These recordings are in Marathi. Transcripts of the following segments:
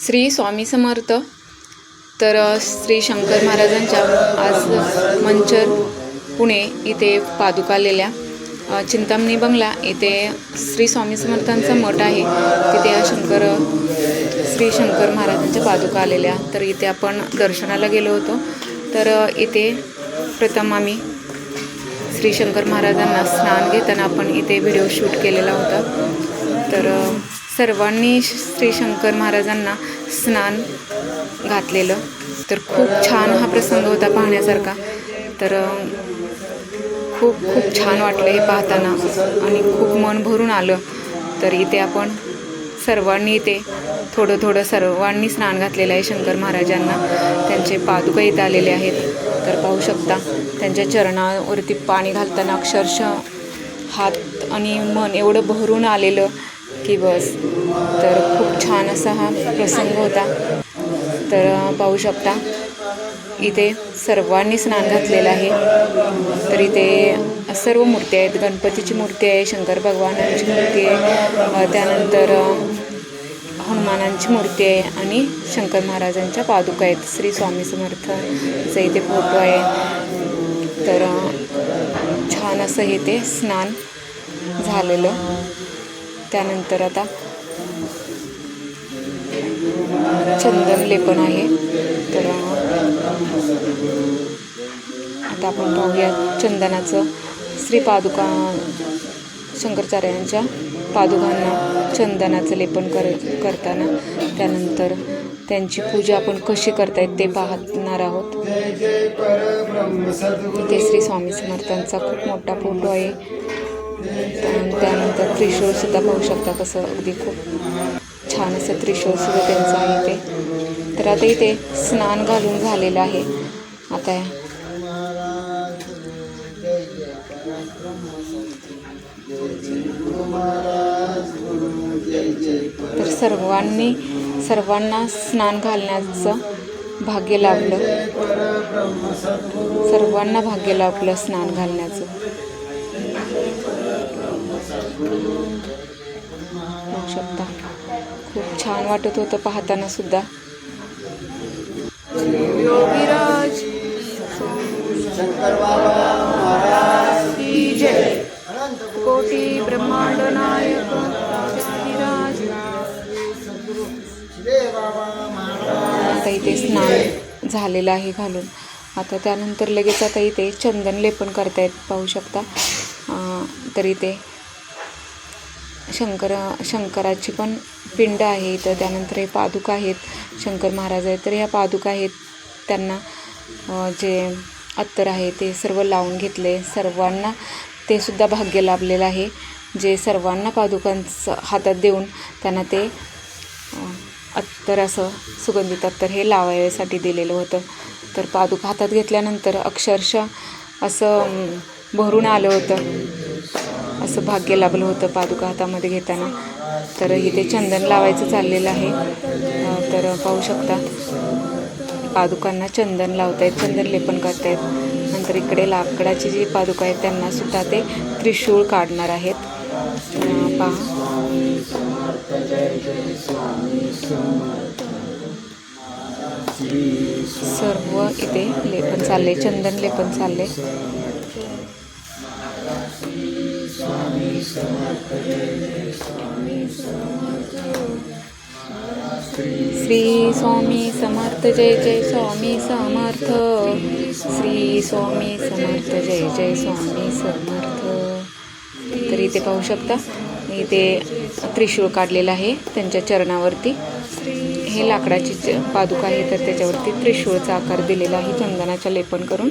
श्री स्वामी समर्थ. तर श्री शंकर महाराजांच्या आज मंचर पुणे इथे पादुका आलेल्या. चिंतामणी बंगला इथे श्री स्वामी समर्थांचा मठ आहे. तिथे या शंकर श्री शंकर महाराजांच्या पादुका आलेल्या. तर इथे आपण दर्शनाला गेलो होतो. तर इथे प्रथम आम्ही श्री शंकर महाराजांना स्नान घेताना आपण इथे व्हिडिओ शूट केलेला होता. तर सर्वांनी श्री शंकर महाराजांना स्नान घातलेलं. तर खूप छान हा प्रसंग होता पाहण्यासारखा. तर खूप खूप छान वाटलं हे पाहताना आणि खूप मन भरून आलं. तर इथे आपण सर्वांनी इथे थोडं थोडं सर्वांनी स्नान घातलेलं आहे शंकर महाराजांना. त्यांचे पादुका इथे आलेले आहेत. तर पाहू शकता त्यांच्या चरणावरती पाणी घालताना अक्षरशः हात आणि मन एवढं भरून आलेलं. की बस. तर खूप छान असा हा प्रसंग होता. तर पाहू शकता इथे सर्वांनी स्नान घातलेलं आहे. तर इथे सर्व मूर्ती आहेत. गणपतीची मूर्ती आहे शंकर भगवानांची मूर्ती आहे. त्यानंतर हनुमानांची मूर्ती आहे आणि शंकर महाराजांच्या पादुका आहेत. श्री स्वामी समर्थांचा इथे फोटो आहे. तर छान असं हे ते स्नान झालेलं. त्यानंतर आता चंदन लेपन आहे. तर आता आपण पाहूया चंदनाचं श्री पादुका शंकराचार्यांच्या पादुकांना चंदनाचं लेपन कर करताना. त्यानंतर त्यांची पूजा आपण कशी करतायत ते पाहणार आहोत. इथे श्री स्वामी समर्थांचा खूप मोठा फोटो आहे. त्या- त्यानंतर त्रिशूळसुद्धा पाहू शकता कसं अगदी खूप छान असं त्रिशूळसुद्धा त्यांचं आहे ते तर आता इथे स्नान घालून झालेलं आहे. आता तर सर्वांनी सर्वांना स्नान घालण्याचं भाग्य लाभलं. सर्वांना भाग्य लाभलं स्नान घालण्याचं. शकता. खूप छान वाटत होतं पाहताना सुद्धा. योगीराज. कोटी ब्रह्मांड नायक आता इथे स्नान झालेलं आहे घालून. आता त्यानंतर लगेच आता इथे चंदन लेपन करतायत पाहू शकता. तर इथे शंकर शंकराची पण पिंड आहे इथं त्यानंतर हे पादुका आहेत. शंकर महाराज आहेत. तर ह्या पादुका आहेत. त्यांना जे अत्तर आहे ते सर्व लावून घेतले. सर्वांना ते सुद्धा भाग्य लाभलेलं आहे. जे सर्वांना पादुकांचं हातात देऊन त्यांना ते अत्तर असं सुगंधित अत्तर हे लावायसाठी दिलेलं होतं. तर पादुका हातात घेतल्यानंतर अक्षरशः असं भरून आलं होतं. असं भाग्य लाभलं होतं पादुका हातामध्ये घेताना. तर इथे चंदन लावायचं चाललेलं आहे. तर पाहू शकता पादुकांना चंदन लावतायत चंदन लेपन करतायत. नंतर इकडे लाकडाची जी पादुका आहेत त्यांना सुद्धा ते त्रिशूळ काढणार आहेत. पहा. सर्व इथे लेपन चालले चंदन लेपन चालले श्री स्वामी समर्थ जय जय स्वामी समर्थ। श्री स्वामी समर्थ जय जय स्वामी समर्थ। तर इथे पाहू शकता इथे त्रिशूळ काढलेलं आहे त्यांच्या चरणावरती. हे लाकडाची च- पादुका आहे तर त्याच्यावरती त्रिशूळचा आकार दिलेला आहे चंदनाच्या लेपन करून.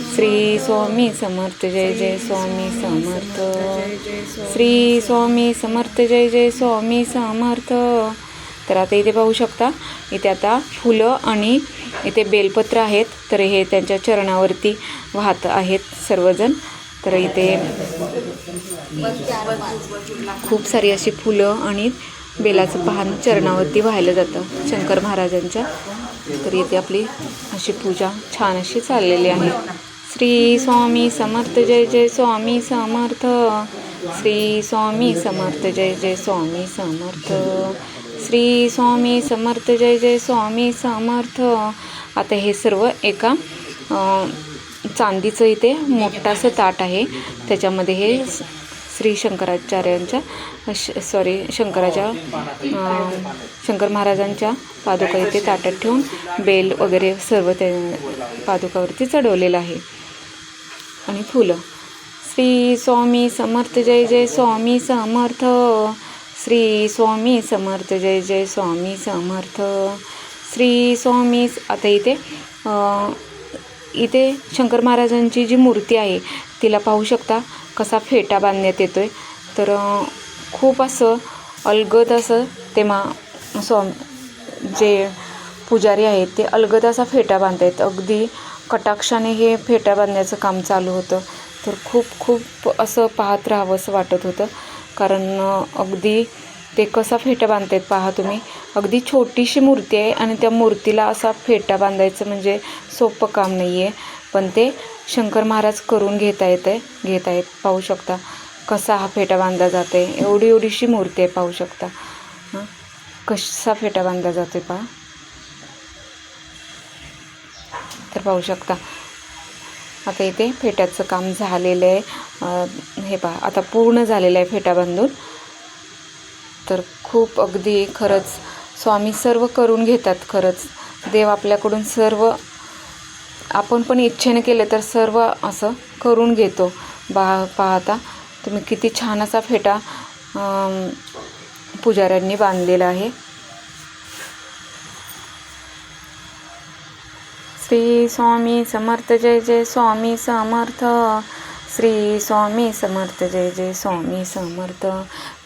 श्री स्वामी समर्थ जय जय स्वामी समर्थ। श्री स्वामी समर्थ जय जय स्वामी समर्थ। तर आता इथे पाहू शकता इथे आता फुलं आणि इथे बेलपत्र आहेत तर हे त्यांच्या चरणावरती वाहत आहेत सर्वजण. तर इथे खूप सारी अशी फुलं आणि बेलाचं पान चरणावरती वाहिलं जातं शंकर महाराजांच्या. तर इथे आपली अशी पूजा छान अशी चाललेली आहे. श्री स्वामी समर्थ जय जय स्वामी समर्थ. श्री स्वामी समर्थ जय जय स्वामी समर्थ. श्री स्वामी समर्थ जय जय स्वामी समर्थ. आता हे सर्व एका चांदीचं इथे मोठासं ताट आहे. त्याच्यामध्ये हे श्री शंकराचार्यांच्या श सॉरी शंकराच्या शंकर महाराजांच्या पादुका इथे ताटात ठेवून बेल वगैरे सर्व त्या पादुकावरती चढवलेलं आहे. आणि फुलं. श्री स्वामी समर्थ जय जय स्वामी समर्थ. श्री स्वामी समर्थ जय जय स्वामी समर्थ. श्री स्वामी आता इथे इथे शंकर महाराजांची जी मूर्ती आहे तिला पाहू शकता कसा फेटा बांधण्यात येतो आहे तर खूप असं अलगद असं ते मा स्वाम जे पुजारी आहेत ते अलगद असा फेटा बांधत आहेत अगदी कटाक्षाने हे फेटा बांधण्याचं काम चालू होतं. तर खूप खूप असं पाहत राहावं असं वाटत होतं. कारण अगदी ते कसा फेटा बांधतायत पहा तुम्ही. अगदी छोटीशी मूर्ती आहे आणि त्या मूर्तीला असा फेटा बांधायचं म्हणजे सोपं काम नाही आहे पण ते शंकर महाराज करून घेता येत आहे घेत आहेत पाहू शकता कसा हा फेटा बांधला जाते एवढी एवढीशी मूर्ती आहे पाहू शकता. कसा फेटा बांधला जातो आहे पहा. तर पाहू शकता. आता इथे फेट्याचं काम झालेलं आहे. हे पहा आता पूर्ण झालेलं आहे फेटा बांधून. तर खूप अगदी खरंच स्वामी सर्व करून घेतात खरंच. देव आपल्याकडून सर्व आपण पण इच्छेने केले तर सर्व असं करून घेतो. बा पाहता तुम्ही किती छान असा फेटा पुजाऱ्यांनी बांधलेला आहे. श्री स्वामी समर्थ जय जय स्वामी समर्थ. श्री स्वामी समर्थ जय जय स्वामी समर्थ.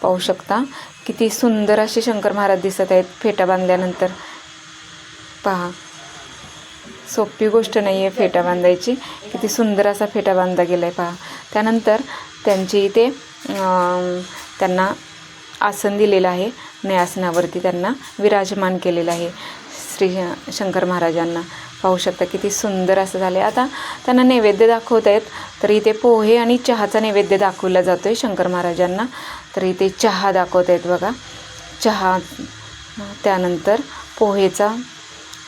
पाहू शकता किती सुंदर असे शंकर महाराज दिसत आहेत फेटा बांधल्यानंतर. पहा सोपी गोष्ट नाही आहे फेटा बांधायची. किती सुंदर असा फेटा बांधला गेला आहे पहा. त्यानंतर त्यांची इथे त्यांना आसन दिलेलं आहे. न्यासनावरती आसनावरती त्यांना विराजमान केलेलं आहे. श्री शंकर महाराजांना पाहू शकता. किती सुंदर असं झालं आहे आता त्यांना नैवेद्य दाखवत आहेत तर इथे पोहे आणि चहाचा नैवेद्य दाखवला जातो आहे शंकर महाराजांना. तर इथे चहा दाखवत आहेत बघा. चहा त्यानंतर पोहेचा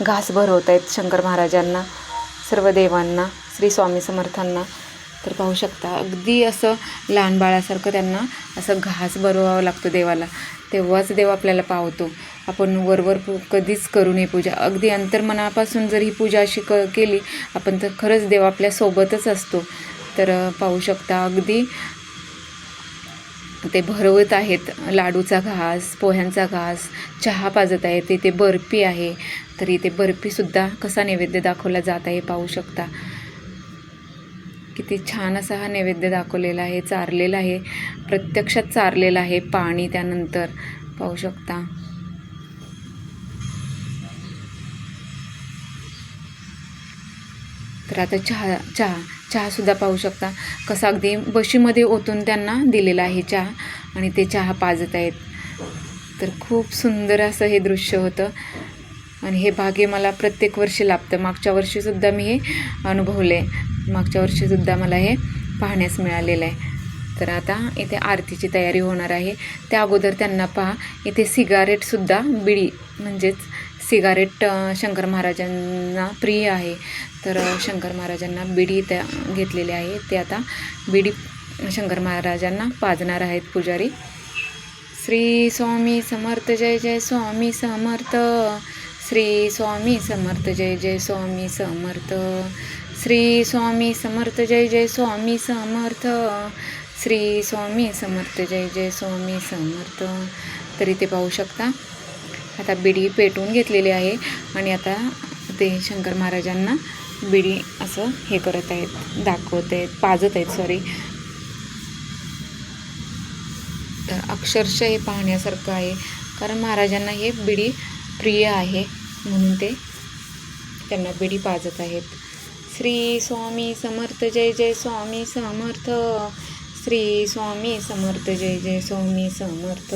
घास भरवत आहेत शंकर महाराजांना सर्व देवांना श्री स्वामी समर्थांना. तर पाहू शकता अगदी असं लहान बाळासारखं त्यांना असं घास भरवावं लागतं देवाला. तेव्हाच देव आपल्याला पावतो. आपण वरवर कधीच करू नये पूजा. अगदी अंतर्मनापासून जर ही पूजा अशी क केली आपण तर खरंच देव आपल्यासोबतच असतो. तर पाहू शकता अगदी ते भरवत आहेत. लाडूचा घास पोह्यांचा घास चहा पाजत आहे तिथे बर्फी आहे. तर इथे बर्फीसुद्धा कसा नैवेद्य दाखवला जात आहे पाहू शकता. किती छान असा हा नैवेद्य दाखवलेला आहे चारलेला आहे. प्रत्यक्षात चारलेला आहे पाणी त्यानंतर. पाहू शकता. तर आता चहा चहा चहासुद्धा पाहू शकता. कसा अगदी बशीमध्ये ओतून त्यांना दिलेला आहे चहा आणि ते चहा पाजत आहेत. तर खूप सुंदर असं हे दृश्य होतं. आणि हे भाग्य मला प्रत्येक वर्षी लाभतं. मागच्या वर्षीसुद्धा मी हे अनुभवले. मागच्या वर्षीसुद्धा मला हे पाहण्यास मिळालेलं आहे. तर आता इथे आरतीची तयारी होणार आहे. त्या अगोदर त्यांना पहा इथे सिगारेटसुद्धा बिडी म्हणजेच सिगारेट शंकर महाराजांना प्रिय आहे. तर शंकर महाराजांना बिडी त्या घेतलेले आहे. ते आता बिडी शंकर महाराजांना पाजणार आहेत पुजारी. श्री स्वामी समर्थ जय जय स्वामी समर्थ. श्री स्वामी समर्थ जय जय स्वामी समर्थ. श्री स्वामी समर्थ जय जय स्वामी समर्थ. श्री स्वामी समर्थ जय जय स्वामी समर्थ. तरी ते पाहू शकता. आता बिडी पेटवून घेतलेली आहे आणि आता ते शंकर महाराजांना बिडी असं हे करत आहेत दाखवत आहेत पाजत आहेत सॉरी तर अक्षरशः हे पाहण्यासारखं आहे कारण महाराजांना हे बिडी प्रिय आहे म्हणून ते त्यांना बिडी पाजत आहेत. श्री स्वामी समर्थ जय जय स्वामी समर्थ. श्री स्वामी समर्थ जय जय स्वामी समर्थ.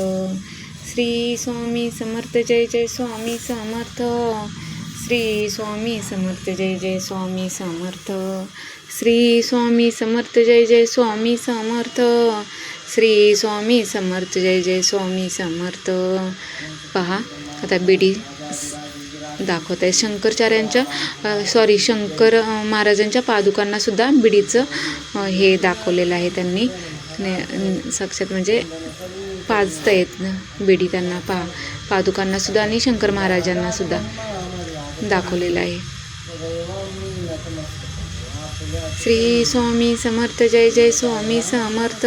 श्री स्वामी समर्थ जय जय स्वामी समर्थ. श्री स्वामी समर्थ जय जय स्वामी समर्थ. श्री स्वामी समर्थ जय जय स्वामी समर्थ. श्री स्वामी समर्थ जय जय स्वामी समर्थ. पहा आता बिडी दाखवत आहे शंकराचार्यांच्या सॉरी शंकर महाराजांच्या पादुकांना सुद्धा बिडीचं हे दाखवलेलं आहे त्यांनी. साक्षात म्हणजे पाजता येत बिडी त्यांना पा पादुकांना सुद्धा आणि शंकर महाराजांना सुद्धा दाखवलेलं आहे. श्री स्वामी समर्थ जय जय स्वामी समर्थ.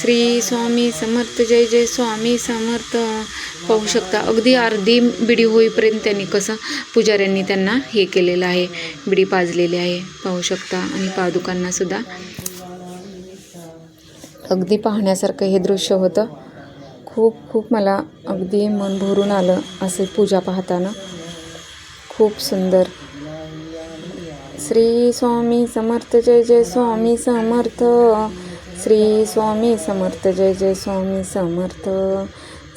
श्री स्वामी समर्थ जय जय स्वामी समर्थ. पाहू शकता अगदी अर्धी बिडी होईपर्यंत त्यांनी कसं पुजाऱ्यांनी त्यांना हे केलेलं आहे बिडी पाजलेली आहे. पाहू शकता आणि पादुकांना सुद्धा. अगदी पाहण्यासारखं हे दृश्य होतं. खूप खूप मला अगदी मन भरून आलं असे पूजा पाहताना. खूप सुंदर. श्री स्वामी समर्थ जय जय स्वामी समर्थ. श्री स्वामी समर्थ जय जय स्वामी समर्थ.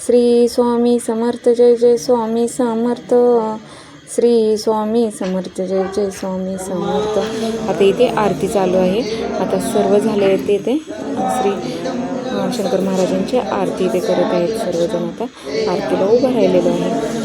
श्री स्वामी समर्थ जय जय स्वामी समर्थ. श्री स्वामी समर्थ जय जय स्वामी समर्थ. आता इथे आरती चालू आहे. आता सर्व झाले आहेत इथे. श्री शंकर महाराजांची आरती इथे करत आहेत सर्वजण आता. आरतीला उभं राहिलेलं आहे.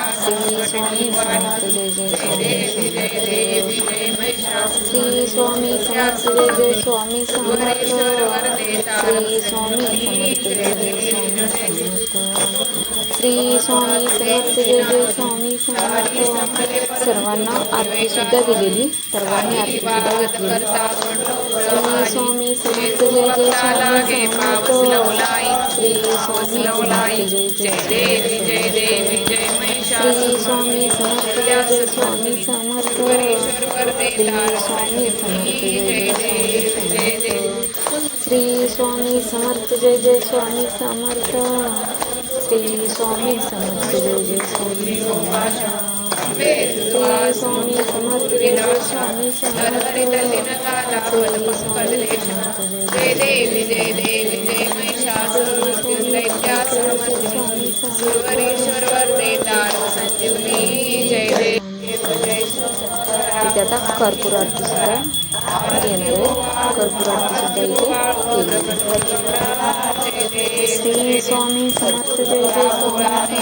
श्री स्वामी समर्थ जय जय स्वामी समर्थ श्री स्वामी समर्थ जय जय स्वामी समर्थ श्री स्वामी समर्थ जय जय स्वामी समर्थ सर्वांना दिलेली सर्वांनी श्री स्वामी समर्थ जय जय स्वामी समर्थ श्री स्वामी समर्थ जय जय श्री स्वामी समर्थ जय जय स्वामी समर्थ। श्री स्वामी समर्थ जय जय स्वामी समर्थ। श्री स्वामी समर्थ जय जय स्वामी समर्थ। श्री स्वामी समर्थ जय जय स्वामी समर्थ। श्री स्वामी समर्थ स्वामी समर्थ जय देवी जय देवी जय महिषासुर वरदे तारक संजीवनी जय इथे आता कर्पूर आरती सुद्धा आहे. कर्पूर आरती सुद्धा इथे केली श्री स्वामी समर्थ जय जय स्वामी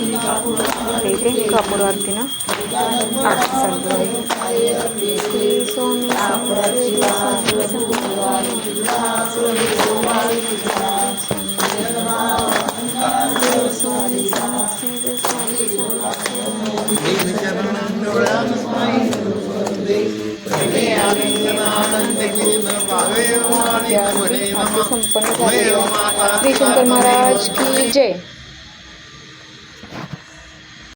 అయితే कापड वरती ना आठ स्वामी संपन्न श्री शंकर महाराज की जय